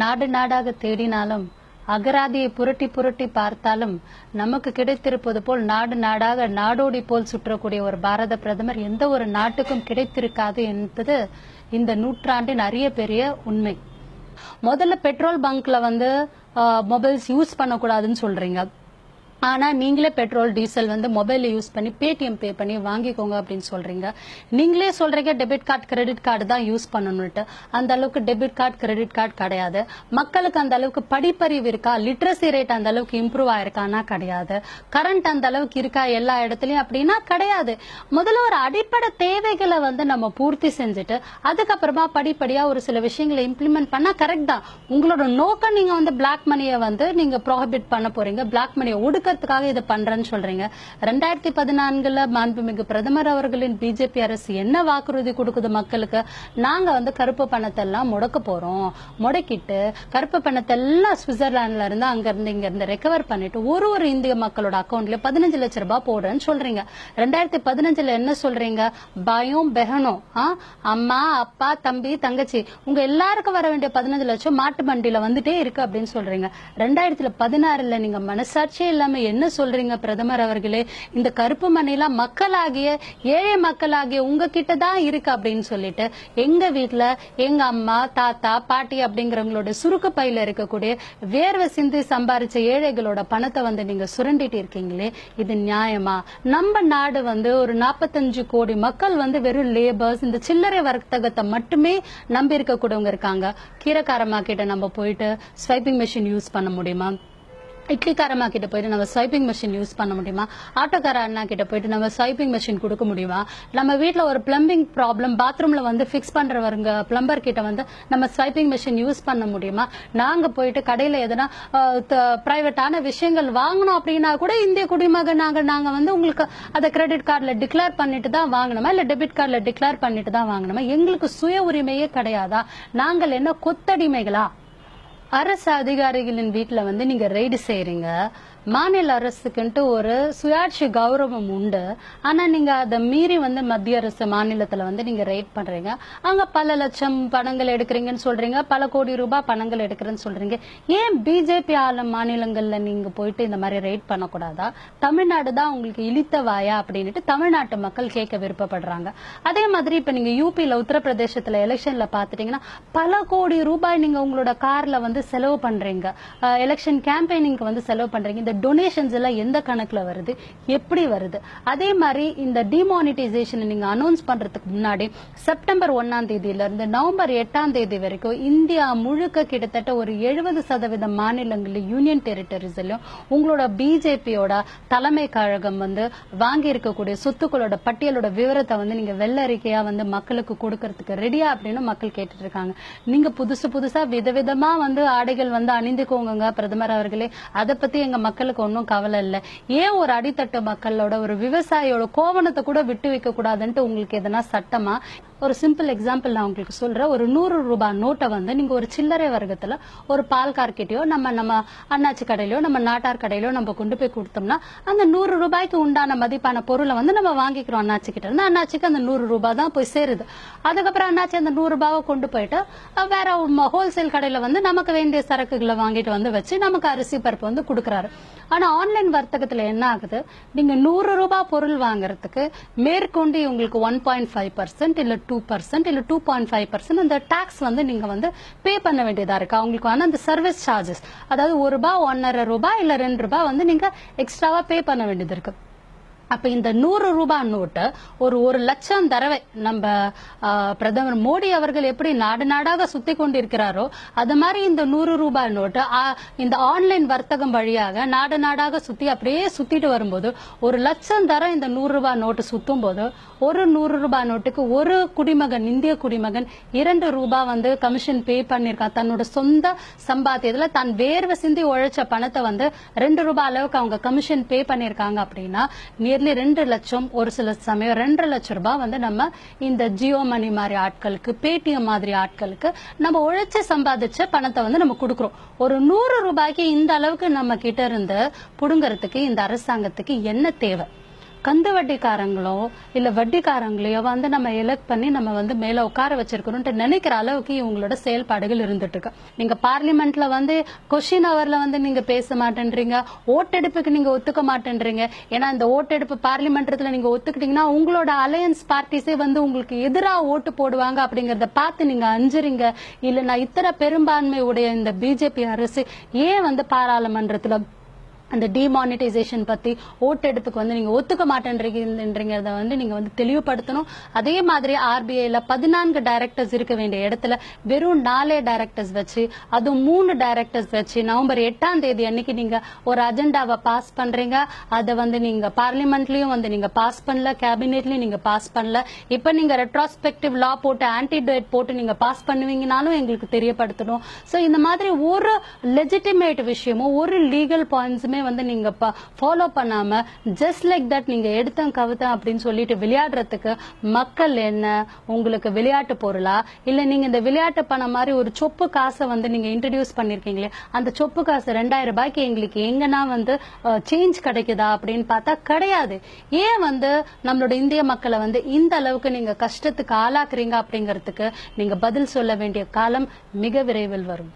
நாடு நாடாக தேடினாலும் அகராதியை புரட்டி புரட்டி பார்த்தாலும் நமக்கு கிடைத்திருப்பது போல் நாடு நாடாக நாடோடி போல் சுற்றக்கூடிய ஒரு பாரத பிரதமர் எந்த ஒரு நாட்டுக்கும் கிடைத்திருக்காது என்பது இந்த நூற்றாண்டின் அரிய பெரிய உண்மை. முதல்ல பெட்ரோல் பங்க்ல வந்து மொபைல்ஸ் யூஸ் பண்ணக்கூடாதுன்னு சொல்றீங்க. ஆனால் நீங்களே பெட்ரோல் டீசல் வந்து மொபைலில் யூஸ் பண்ணி பேடிஎம் பே பண்ணி வாங்கிக்கோங்க அப்படின்னு சொல்கிறீங்க நீங்களே சொல்கிறீங்க டெபிட் கார்டு கிரெடிட் கார்டு தான் யூஸ் பண்ணணும்ட்டு அந்த அளவுக்கு டெபிட் கார்டு கிரெடிட் கார்டு கிடையாது. மக்களுக்கு அந்த அளவுக்கு படிப்பறிவு இருக்கா? லிட்ரஸி ரேட் அந்த அளவுக்கு இம்ப்ரூவ் ஆயிருக்கானா? கிடையாது. கரண்ட் அந்த அளவுக்கு இருக்கா எல்லா இடத்துலையும்? அப்படின்னா கிடையாது. முதல்ல ஒரு அடிப்படை தேவைகளை வந்து நம்ம பூர்த்தி செஞ்சுட்டு அதுக்கப்புறமா படிப்படியாக ஒரு சில விஷயங்களை இம்ப்ளிமெண்ட் பண்ணால் கரெக்ட் தான். உங்களோட நோக்கம் நீங்கள் வந்து பிளாக் மணியை வந்து நீங்கள் ப்ரோஹிபிட் பண்ண போறீங்க. பிளாக் மணியை ஒடுக்கிறதுக்காக இதை பண்றேன்னு சொல்றீங்க. ரெண்டாயிரத்தி பதினான்குல மாண்புமிகு பிரதமர் அவர்களின் பிஜேபி அரசு என்ன வாக்குறுதி கொடுக்குது மக்களுக்கு? நாங்க வந்து கருப்பு பணத்தை எல்லாம் முடக்க போறோம். முடக்கிட்டு கருப்பு பணத்தை எல்லாம் சுவிட்சர்லாந்துல இருந்து அங்க இருந்து இங்க இருந்து ரெக்கவர் பண்ணிட்டு ஒரு ஒரு இந்திய மக்களோட அக்கௌண்ட்ல பதினஞ்சு லட்சம் ரூபாய் போடுறேன்னு சொல்றீங்க. ரெண்டாயிரத்தி பதினஞ்சுல என்ன சொல்றீங்க? பயம் பெகனும் அம்மா அப்பா தம்பி தங்கச்சி உங்க எல்லாருக்கும் வர வேண்டிய பதினஞ்சு லட்சம் மாட்டு வண்டியில வந்துட்டே இருக்கு அப்படின்னு சொல்றீங்க. ரெண்டாயிரத்துல பதினாறுல நீங்க மனசாட்சியே இல்லாம என்ன சொல்றீங்க பிரதமர் அவர்களே? இந்த கருப்பு மணிலாம் மக்களாகிய ஏழை மக்களாகிய உங்ககிட்ட தான் இருக்கு அப்படின்னு சொல்லிட்டு எங்க வீட்டுல எங்க அம்மா தாத்தா பாட்டி அப்படிங்கிறவங்களோட சுருக்கு பையில இருக்கக்கூடிய வேர்வை சிந்தி சம்பாரிச்ச ஏழைகளோட பணத்தை வந்து நீங்க சுரண்டிட்டு இருக்கீங்களே இது நியாயமா? நம்ம நாடு வந்து ஒரு நாற்பத்தஞ்சு கோடி மக்கள் வந்து வெறும் லேபர்ஸ் இந்த சில்லறை வர்த்தகத்தை மட்டுமே நம்பி இருக்கக்கூடியவங்க இருக்காங்க. கீரைக்காரமா கிட்ட நம்ம போயிட்டு ஸ்வைப்பிங் மிஷின் யூஸ் பண்ண முடியுமா? இட்லிக்காரம்மா கிட்ட போயிட்டு நம்ம ஸ்வைப்பிங் மிஷின் யூஸ் பண்ண முடியுமா? ஆட்டோக்கார அண்ணா கிட்ட போயிட்டு நம்ம ஸ்வைப்பிங் மிஷின் கொடுக்க முடியுமா? நம்ம வீட்டில் ஒரு பிளம்பிங் ப்ராப்ளம் பாத்ரூம்ல வந்து ஃபிக்ஸ் பண்றவங்க பிளம்பர் கிட்ட வந்து நம்ம ஸ்வைப்பிங் மிஷின் யூஸ் பண்ண முடியுமா? நாங்க போயிட்டு கடையில எதனா பிரைவேட்டான விஷயங்கள் வாங்கணும் அப்படின்னா கூட இந்திய குடிமகன் நாங்க நாங்க வந்து உங்களுக்கு அதை கிரெடிட் கார்டில் டிக்ளேர் பண்ணிட்டு தான் வாங்கணுமா? இல்லை டெபிட் கார்டில் டிக்ளேர் பண்ணிட்டு தான் வாங்கணுமா? எங்களுக்கு சுய உரிமையே கிடையாதா? நாங்கள் என்ன கொத்தடிமைகளா? அரசு அதிகாரிகளின் வீட்டில் வந்து நீங்கள் ரெய்டு செய்கிறீங்க மாநில அரசுக்குன்ட்டு ஒரு சுயாட்சி கௌரவம் உண்டு. ஆனா நீங்க அதை மீறி வந்து மத்திய அரசு மாநிலத்துல வந்து நீங்க ரைட் பண்றீங்க. அங்க பல லட்சம் பணங்கள் எடுக்கிறீங்கன்னு சொல்றீங்க. பல கோடி ரூபாய் பணங்கள் எடுக்கிறேன்னு சொல்றீங்க. ஏன் பிஜேபி ஆளும் மாநிலங்கள்ல நீங்க போயிட்டு இந்த மாதிரி ரைட் பண்ணக்கூடாதா? தமிழ்நாடு தான் உங்களுக்கு இழித்த வாயா அப்படின்னுட்டு தமிழ்நாட்டு மக்கள் கேட்க விருப்பப்படுறாங்க. அதே மாதிரி இப்ப நீங்க யூபியில உத்தரப்பிரதேசத்துல எலெக்ஷன்ல பாத்துட்டீங்கன்னா பல கோடி ரூபாய் நீங்க உங்களோட கார்ல வந்து செலவு பண்றீங்க. எலெக்ஷன் கேம்பெயினிங்க்கு வந்து செலவு பண்றீங்க. இந்த டொனேஷன்ஸ் எல்லாம் எந்த கணக்கில் வருது? எப்படி வருது? அதே மாதிரி இந்த டிமானிட்டைசேஷனை நீங்கள் அனௌன்ஸ் பண்ணுறதுக்கு முன்னாடி செப்டம்பர் ஒன்னாம் தேதியிலிருந்து நவம்பர் எட்டாம் தேதி வரைக்கும் இந்தியா முழுக்க கிட்டத்தட்ட ஒரு எழுபது சதவீத மாநிலங்களில் யூனியன் டெரிட்டரிஸ்லையும் உங்களோட பிஜேபியோட தலைமை கழகம் வந்து வாங்கி இருக்கக்கூடிய சொத்துக்களோட பட்டியலோட விவரத்தை வந்து நீங்கள் வெள்ளறிக்கையாக வந்து மக்களுக்கு கொடுக்கறதுக்கு ரெடியா அப்படின்னு மக்கள் கேட்டுட்டு இருக்காங்க நீங்கள் புதுசு புதுசாக விதவிதமாக வந்து ஆடைகள் வந்து அணிந்துக்கோங்க பிரதமர் அவர்களே. அதை பற்றி எங்கள் மக்கள் மக்களுக்கு ஒன்றும் கவலை இல்லை. ஏன் ஒரு அடித்தட்டு மக்களோட ஒரு விவசாயியோட கோவணத்தை கூட விட்டு வைக்க கூடாதுன்ட்டு உங்களுக்கு எதனா சட்டமா? ஒரு சிம்பிள் எக்ஸாம்பிள் நான் உங்களுக்கு சொல்றேன். ஒரு நூறு ரூபாய் நோட்டை வந்து நீங்க ஒரு சில்லறை வர்க்கத்துல ஒரு பால் கார்கிட்டயோ நம்ம நம்ம அண்ணாச்சி கடையிலையோ நம்ம நாட்டார் கடையிலோ நம்ம கொண்டு போய் கொடுத்தோம்னா அந்த நூறு ரூபாய்க்கு உண்டான மதிப்பான பொருளை வந்து நம்ம வாங்கிக்கிறோம் அண்ணாச்சி கிட்ட இருந்து. அண்ணாச்சிக்கு அந்த நூறு ரூபாய் தான் போய் சேருது. அதுக்கப்புறம் அண்ணாச்சி அந்த நூறு ரூபாவை கொண்டு போயிட்டு வேற ஹோல்சேல் கடையில வந்து நமக்கு வேண்டிய சரக்குகளை வாங்கிட்டு வந்து வச்சு நமக்கு அரிசி பருப்பு வந்து கொடுக்கறாரு. ஆனா ஆன்லைன் வர்த்தகத்துல என்ன ஆகுது? நீங்க நூறு ரூபாய் பொருள் வாங்குறதுக்கு மேற்கொண்டு உங்களுக்கு ஒன் பாயிண்ட் ஃபைவ் பர்சன்ட் இல்ல டூ பர்சன்ட் இல்லை டூ பாயிண்ட் ஃபைவ் பர்சன்ட் அந்த டாக்ஸ் வந்து நீங்கள் வந்து பே பண்ண வேண்டியதா இருக்கு. அவங்களுக்கு வந்து அந்த சர்வீஸ் சார்ஜஸ் அதாவது ஒரு ரூபாய் ஒன்னரை ரூபாய் இல்லை ரெண்டு ரூபாய் வந்து நீங்கள் எக்ஸ்ட்ராவாக பே பண்ண வேண்டியது இருக்கு. அப்ப இந்த நூறு ரூபாய் நோட்டு ஒரு ஒரு லட்சம் தடவை நம்ம பிரதமர் மோடி அவர்கள் எப்படி நாடு நாடாக சுத்தி கொண்டிருக்கிறாரோ அது மாதிரி இந்த நூறு ரூபாய் நோட்டு இந்த ஆன்லைன் வர்த்தகம் வழியாக நாடு நாடாக சுத்தி அப்படியே சுத்திட்டு வரும்போது ஒரு லட்சம் தர இந்த நூறு ரூபாய் நோட்டு சுத்தும் போது ஒரு நூறு ரூபாய் நோட்டுக்கு ஒரு குடிமகன் இந்திய குடிமகன் இரண்டு ரூபாய் வந்து கமிஷன் பே பண்ணிருக்கான். தன்னோட சொந்த சம்பாத்தியத்துல தான் வேர்வை சிந்தி உழைச்ச பணத்தை வந்து ரெண்டு ரூபாய் அளவுக்கு அவங்க கமிஷன் பே பண்ணிருக்காங்க அப்படின்னா நியர்லி ரெண்டு லட்சம் ஒரு சில சமயம் ரெண்டரை லட்சம் ரூபாய் வந்து நம்ம இந்த ஜியோ மணி மாதிரி ஆட்களுக்கு பேடிஎம் மாதிரி ஆட்களுக்கு நம்ம உழைச்சி சம்பாதிச்ச பணத்தை வந்து நம்ம கொடுக்குறோம். ஒரு நூறு ரூபாய்க்கு இந்த அளவுக்கு நம்ம கிட்ட இருந்து புடுங்கறதுக்கு இந்த அரசாங்கத்துக்கு என்ன தேவை? கந்து வட்டிக்காரங்களோ இல்ல வட்டிக்காரங்களையோ வந்து நம்ம எலெக்ட் பண்ணி நம்ம வந்து மேல உட்கார வச்சிருக்கணும்னு நினைக்கிற அளவுக்கு இவங்களோட செயல்பாடுகள் இருந்துட்டு இருக்கு. நீங்க பார்லிமெண்ட்ல வந்து கொஸ்டின் அவர்ல வந்து நீங்க பேச மாட்டேன்றீங்க ஓட்டெடுப்புக்கு நீங்க ஒத்துக்க மாட்டேன்றீங்க. ஏன்னா இந்த ஓட்டெடுப்பு பார்லிமெண்ட்ல நீங்க ஒத்துக்கிட்டீங்கன்னா உங்களோட அலையன்ஸ் பார்ட்டிஸே வந்து உங்களுக்கு எதிராக ஓட்டு போடுவாங்க அப்படிங்கறத பார்த்து நீங்க அஞ்சுறீங்க. இல்லைன்னா இத்தனை பெரும்பான்மை உடைய இந்த பிஜேபி அரசு ஏன் வந்து பாராளுமன்றத்துல அந்த டிமானிட்டைசேஷன் பத்தி ஓட்டெடுப்புக்கு வந்து நீங்க ஒத்துக்க மாட்டேன்றீங்கிறத வந்து நீங்க வந்து தெளிவுபடுத்தணும். அதே மாதிரி ஆர்பிஐல பதினான்கு டைரக்டர்ஸ் இருக்க வேண்டிய இடத்துல வெறும் நாலே டைரக்டர்ஸ் வச்சு அதுவும் மூணு டைரக்டர்ஸ் வச்சு நவம்பர் எட்டாம் தேதி அன்னைக்கு நீங்க ஒரு அஜெண்டாவை பாஸ் பண்றீங்க. அதை வந்து நீங்க பார்லிமெண்ட்லயும் வந்து நீங்க பாஸ் பண்ணல கேபினெட்லயும் நீங்க பாஸ் பண்ணல. இப்ப நீங்க ரெட்ராஸ்பெக்டிவ் லா போட்டு ஆன்டிடேட் போட்டு நீங்க பாஸ் பண்ணுவீங்கனாலும் எங்களுக்கு தெரியப்படுத்தணும். சோ இந்த மாதிரி ஒரு லெஜிட்டிமேட் விஷயமும் ஒரு லீகல் பாயிண்ட்ஸுமே வந்து நீங்க ஃபாலோ பண்ணாம ஜஸ்ட் லைக் தட் நீங்க எடுத்தேன் கவித்தேன் அப்படின்னு சொல்லிட்டு விளையாடுறதுக்கு மக்கள் என்ன உங்களுக்கு விளையாட்டு பொருளா? இல்ல நீங்க இந்த விளையாட்டு பணம் மாதிரி ஒரு சொப்பு காசை வந்து நீங்க இன்ட்ரடியூஸ் பண்ணிருக்கீங்களே அந்த சொப்பு காசு ரெண்டாயிரம் ரூபாய்க்கு எங்களுக்கு எங்கன்னா வந்து சேஞ்ச் கிடைக்குதா அப்படின்னு பார்த்தா கிடையாது. ஏன் வந்து நம்மளோட இந்திய மக்களை வந்து இந்த அளவுக்கு நீங்க கஷ்டத்துக்கு ஆளாக்குறீங்க அப்படிங்கறதுக்கு நீங்க பதில் சொல்ல வேண்டிய காலம் மிக விரைவில் வரும்.